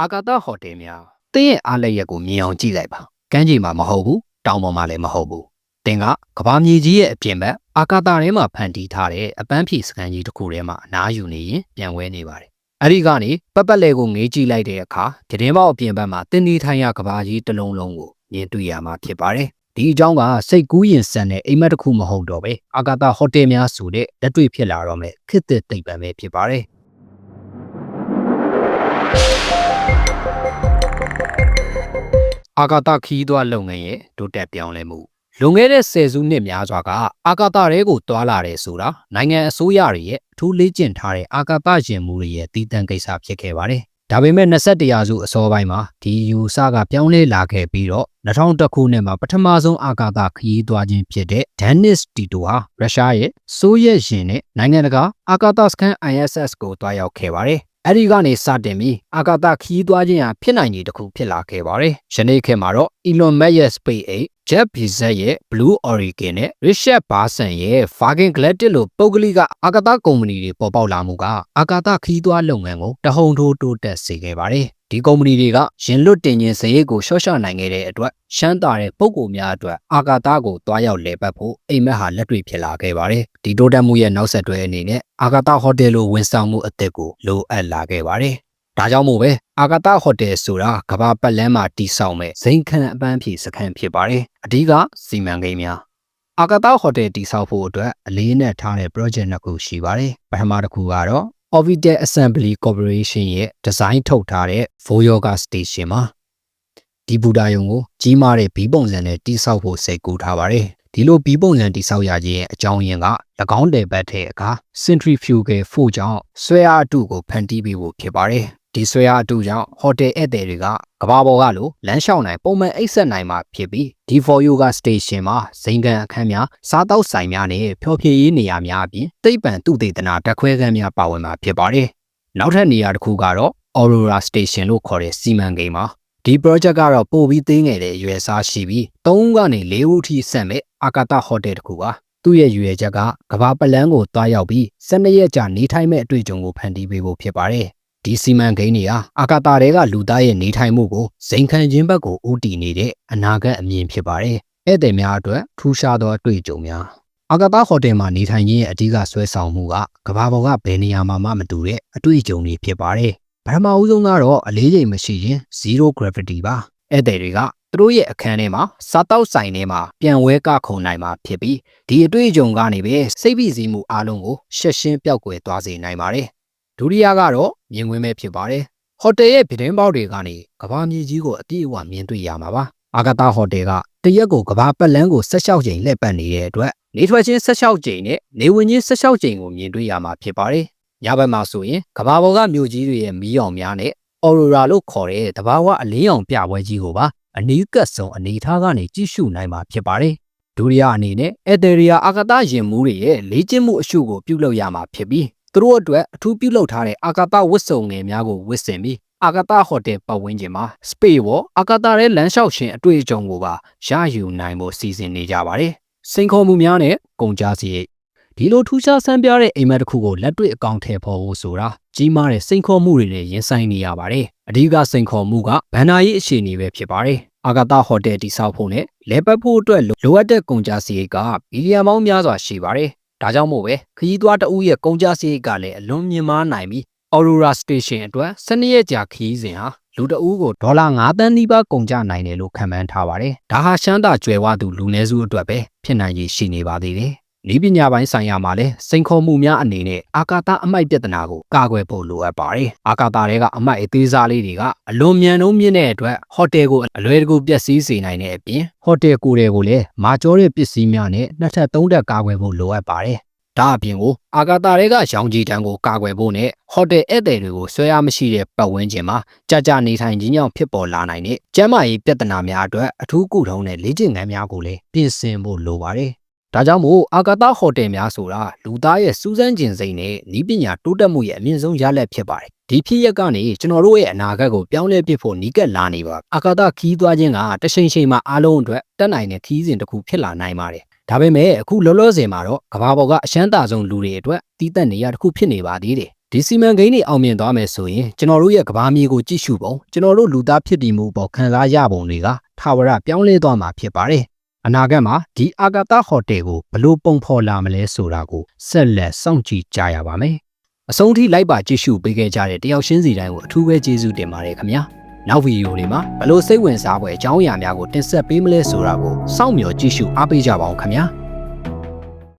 အာကာသဟိုတယ်များတင်းရဲ့အားလက်ရက်ကိုမြင်အောင်ကြည့်လိုက်ပါကမ်းခြေမှာမဟုတ်ဘူးတောင်ပေါ်မှာလည်းမဟုတ်ဘူးတင်ကကဘာမြေကြီးရဲ့အပြင်ဘက်အာကာသထဲမှာဖန်တီးထားတဲ့အပန်းဖြေစကန်ကြီးတစ်ခုထဲမှာအနားယူနေရင်ပြန်ဝဲနေပါတယ်အဲ့ဒီကနေပက်ပက်လေကိုငေးကြည့်လိုက်တဲ့အခါတည်င်းပေါက်အပြင်ဘက်မှာတင်းဒီထိုင်ရကဘာကြီးတစ်လုံးလုံးကိုမြင်တွေ့ရမှာဖြစ်ပါတယ်ဒီအကြောင်းကစိတ်ကူးရင်ဆန်တဲ့အိမ်မက်တစ်ခုမဟုတ်တော့ပဲအာကာသဟိုတယ်များဆိုတဲ့လက်တွေ့ဖြစ်လာတော့မယ်ခစ်သစ်တိတ်ပံပဲဖြစ်ပါတယ် အာကာသခီးသွွားလုပ်ငန်းရဲ့တိုးတက်ပြောင်းလဲမှုလွန်ခဲ့တဲ့ဆယ်စုနှစ်များစွာကအာကာသရဲကိုတွာလာတယ်ဆိုတာနိုင်ငံအစိုးရတွေရဲ့အထူးလေ့ကျင့်ထားတဲ့အာကာသယာဉ်မှုတွေရဲ့တည်တံ့ကိစ္စဖြစ်ခဲ့ပါတယ်။ဒါပေမဲ့21ရာစုအစောပိုင်းမှာဒီယူဆကပြောင်းလဲလာခဲ့ပြီးတော့2000ခုနှစ်မှာပထမဆုံးအာကာသခရီးသွားခြင်းဖြစ်တဲ့ Dennis Tito ဟာရုရှားရဲ့ဆိုယက်ယာဉ်နဲ့နိုင်ငံတကာအာကာသစခန်း ISS ကိုတွားရောက်ခဲ့ပါတယ်။ အဲ့ဒီကနေစတင်ပြီးအာကာသခီးသွားခြင်းဟာဖြစ်နိုင်ခြေတစ်ခုဖြစ်လာခဲ့ပါတယ်။ယနေ့ခေတ်မှာတော့ Elon Musk ရဲ့ SpaceX, Jeff Bezos ရဲ့ Blue Origin နဲ့ Richard Branson ရဲ့ Virgin Galactic လိုပုဂ္ဂလိကအာကာသကုမ္ပဏီတွေပေါ်ပေါက်လာမှုကအာကာသခီးသွားလုပ်ငန်းကိုတဟုန်ထိုးတိုးတက်စေခဲ့ပါတယ်။ဒီကုမ္ပဏီတွေကရင်လွတ်တင်ခြင်းစရိတ်ကိုရှော့ရှော့နိုင်ခဲ့တဲ့အတွက်ရှမ်းတာတဲ့ပုံကိုများအတွက်အာကာသကိုတွားရောက်လဲပတ်ဖို့အိမ်မက်ဟာလက်တွေ့ဖြစ်လာခဲ့ပါတယ်။ဒီတိုးတက်မှုရဲ့နောက်ဆက်တွဲအနေနဲ့အာကာသဟိုတယ်လိုဝန်ဆောင်မှုအသစ်ကိုလိုအပ်လာခဲ့ပါတယ်။ ဒါကြောင့်မို့ပဲအာကာသဟိုတယ်ဆိုတာကမ္ဘာပတ်လမ်းမှာတည်ဆောက်မဲ့ဇိမ်ခန့်အပန်းဖြေစခန်းဖြစ်ပါတယ်။အဓိကစီမံကိန်းများအာကာသဟိုတယ်တည်ဆောက်ဖို့အတွက်အလေးနဲ့ထားတဲ့ project နှစ်ခုရှိပါတယ်။ပထမတစ်ခုကတော့ Orbital Assembly Corporation ရဲ့ဒီဇိုင်းထုတ်ထားတဲ့ Voyager Station မှာဒီဘူတာယုံကိုကြီးမားတဲ့ဘီးပုံစံနဲ့တိစောက်ဖို့စိတ်ကူးထားပါတယ်။ဒီလိုဘီးပုံစံတိစောက်ရခြင်းရဲ့အကြောင်းရင်းက၎င်းတယ်ဘတ်တဲ့အခါ centrifugal force ကြောင့်ဆွဲအားအတုကိုဖန်တီးပေးဖို့ဖြစ်ပါတယ်။ ဒီဆွဲအားအတုကြောင့်ဟိုတယ်ဧည့်သည်တွေကကဘာပေါ်ကလိုလမ်းလျှောက်နိုင်ပုံမှန်အိတ်ဆက်နိုင်မှာဖြစ်ပြီးဒီ for yoga station မှာဇိမ်ကန်အခန်းများစားတောက်ဆိုင်များနဲ့ဖျော်ဖြေရေးနေရာများအပြင်တိတ်ပံသူတေသနာတက်ခွဲခန်းများပါဝင်မှာဖြစ်ပါတယ်။နောက်ထပ်နေရာတစ်ခုကတော့ Aurora Station လို့ခေါ်တဲ့စီမံကိန်းမှာဒီ project ကတော့ပို့ပြီးသေးငယ်တဲ့ရွယ်စားရှိပြီး၃ဦးကနေ၄ဦးထိဆက်မဲ့အာကာသဟိုတယ်တစ်ခုပါသူ့ရဲ့ရွယ်ချက်ကကဘာပလန်းကိုတွားရောက်ပြီး12ရက်ကြာနေထိုင်မဲ့အတွေ့အကြုံကိုဖန်တီးပေးဖို့ဖြစ်ပါတယ် ဒီစီမံကိန်းတွေဟာအာကာသတွေကလူသားရဲ့နေထိုင်မှုကိုဇိမ်ခံခြင်းဘက်ကိုဦးတည်နေတဲ့အနာဂတ်အမြင်ဖြစ်ပါတယ်။ဧည့်သည်များအတွက်ထူးခြားသောအတွေ့အကြုံများအာကာသဟိုတယ်မှာနေထိုင်ခြင်းရဲ့အဓိကဆွဲဆောင်မှုကကမ္ဘာပေါ်ကဘယ်နေရာမှာမှမတူတဲ့အတွေ့အကြုံတွေဖြစ်ပါတယ်။ပထမဦးဆုံးကတော့အလေးချိန်မရှိရင် zero gravity ပါ။ဧည့်သည်တွေကသူတို့ရဲ့အခန်းထဲမှာစားတောက်ဆိုင်ထဲမှာပြန်ဝဲကခုံနိုင်မှာဖြစ်ပြီးဒီအတွေ့အကြုံကနေပဲစိတ်ဖိစီးမှုအလုံးကိုရှက်ရှင်းပျောက်ကွယ်သွားစေနိုင်ပါတယ်။ ဒုတိယကတော့မြင်ကွင်းပဲဖြစ်ပါတယ်ဟိုတယ်ရဲ့ပြတင်းပေါက်တွေကနေကဘာမြေကြီးကိုအပြည့်အဝမြင်တွေ့ရမှာပါအာဂတာဟိုတယ်ကတရက်ကိုကဘာပတ်လန်းကို16ကြိမ်လှည့်ပတ်နေတဲ့အတွက်နေထွက်ချင်း16ကြိမ်နဲ့နေဝင်ချင်း16ကြိမ်ကိုမြင်တွေ့ရမှာဖြစ်ပါတယ်ညဘက်မှာဆိုရင်ကဘာပေါ်ကမြို့ကြီးတွေရဲ့မီးအောင်များနဲ့အော်ရိုရာလို့ခေါ်တဲ့တဘာဝအလင်းအောင်ပြပွဲကြီးကိုပါအနီးကပ်ဆုံးအနေထားကနေကြည့်ရှုနိုင်မှာဖြစ်ပါတယ်ဒုတိယအနေနဲ့အက်တရီယာအာဂတာရင်မှုတွေရဲ့လေ့ကျင့်မှုအရှုကိုပြုလုပ်ရမှာဖြစ်ပြီး သူတို့အတွက်အထူးပြုလုပ်ထားတဲ့အာကာသဝတ်စုံငယ်များကိုဝတ်ဆင်ပြီးအာကာသဟိုတယ်ပတ်ဝန်းကျင်မှာ space ဝအာကာသရဲ့လမ်းလျှောက်ခြင်းအတွေ့အကြုံကိုပါရယူနိုင်ဖို့စီစဉ်နေကြပါတယ်။စိန်ခေါ်မှုများနဲ့ကုန်ကြစရိတ်ဒီလိုထူးခြားဆန်းပြတဲ့အိမ်မက်တစ်ခုကိုလက်တွေ့အကောင့်ထည့်ဖို့ဆိုတာကြီးမားတဲ့စိန်ခေါ်မှုတွေနဲ့ရင်ဆိုင်နေရပါတယ်။အဓိကစိန်ခေါ်မှုကဗန်နာရေးအခြေအနေပဲဖြစ်ပါတယ်။အာကာသဟိုတယ်တည်ဆောက်ဖို့နဲ့လဲပတ်ဖို့အတွက်လိုအပ်တဲ့ကုန်ကြစရိတ်ကဘီလီယံပေါင်းများစွာရှိပါတယ် ဒါကြောင့်မို့ပဲခရီးသွားတအုပ်ရဲ့ကုန်ကျစရိတ်ကလည်းအလွန်မြင့်မားနိုင်ပြီး Aurora Station အတွက်12ရက်ကြာခရီးစဉ်ဟာလူတအုပ်ကိုဒေါ်လာ9သန်းနီးပါးကုန်ကျနိုင်တယ်လို့ခန့်မှန်းထားပါတယ်။ဒါဟာရှမ်းသာကျွယ်ဝသူလူနည်းစုအတွက်ပဲဖြစ်နိုင်ရည်ရှိနေပါသေးတယ်။ ဤပညာပိုင်းဆိုင်ရာမှာလည်းစိန်ခေါ်မှုများအနေနဲ့အာကာသအမိုက်ပြဿနာကိုကာကွယ်ဖို့လိုအပ်ပါတယ်။အာကာသတွေကအမိုက်အသေးစားလေးတွေကအလွန်မြန်နှုံးမြင့်တဲ့အတွက်ဟိုတယ်ကိုအလွယ်တကူပျက်စီးစေနိုင်တဲ့အပြင်ဟိုတယ်ကိုယ်တွေကိုလည်းမာကျောတဲ့ပစ္စည်းများနဲ့နှစ်ထပ်သုံးထပ်ကာကွယ်ဖို့လိုအပ်ပါတယ်။ဒါအပြင်ကိုအာကာသတွေကရောင်ကြီးတန်းကိုကာကွယ်ဖို့နဲ့ဟိုတယ်ဧည့်သည်တွေကိုဆွဲရမရှိတဲ့ပတ်ဝန်းကျင်မှာကြာကြာနေထိုင်ခြင်းကြောင့်ဖြစ်ပေါ်လာနိုင်တဲ့ကျန်းမာရေးပြဿနာများအတွက်အထူးကုထုံးတဲ့လေ့ကျင့်ခန်းများကိုလည်းပြင်ဆင်ဖို့လိုပါတယ်။ ဒါကြောင့်မို့အာကာသဟိုတယ်များဆိုတာလူသားရဲ့စူးစမ်းကျင်စိတ်နဲ့ဤပညာတိုးတက်မှုရဲ့အမြင့်ဆုံးရလဒ်ဖြစ်ပါတယ်။ဒီဖြစ်ရက်ကနေကျွန်တော်တို့ရဲ့အနာဂတ်ကိုပြောင်းလဲပစ်ဖို့နီးကပ်လာနေပါအာကာသခီးသွားခြင်းကတရှိန်ရှိန်မှာအားလုံးအတွက်တက်နိုင်တဲ့ခီးစဉ်တစ်ခုဖြစ်လာနိုင်ပါတယ်ဒါပေမဲ့အခုလောလောဆယ်မှာတော့ကဘာပေါ်ကအရှမ်းတာဆုံးလူတွေအတွက်တီးတက်နေရတစ်ခုဖြစ်နေပါသေးတယ်ဒီစီမံကိန်းတွေအောင်မြင်သွားမယ်ဆိုရင်ကျွန်တော်တို့ရဲ့ကဘာမြေကိုကြည့်ရှုပုံကျွန်တော်တို့လူသားဖြစ်တည်မှုပေါ်ခံစားရပုံတွေကထာဝရပြောင်းလဲသွားမှာဖြစ်ပါတယ်။ အနာဂတ်မှာဒီအာဂတာဟိုတယ်ကိုဘလို့ပုံဖော်လာမလဲဆိုတာကိုဆက်လက်စောင့်ကြည့်ကြရပါမယ်။အဆုံးထိလိုက်ပါကြည့်ရှုပေးခဲ့ကြတဲ့တယောက်ချင်းစီတိုင်းကိုအထူးပဲကျေးဇူးတင်ပါတယ်ခင်ဗျာ။နောက်ဗီဒီယိုတွေမှာဘလို့စိတ်ဝင်စားဖွယ်အကြောင်းအရာများကိုတင်ဆက်ပေးမလဲဆိုတာကိုစောင့်မျှော်ကြည့်ရှုအားပေးကြပါအောင်ခင်ဗျာ။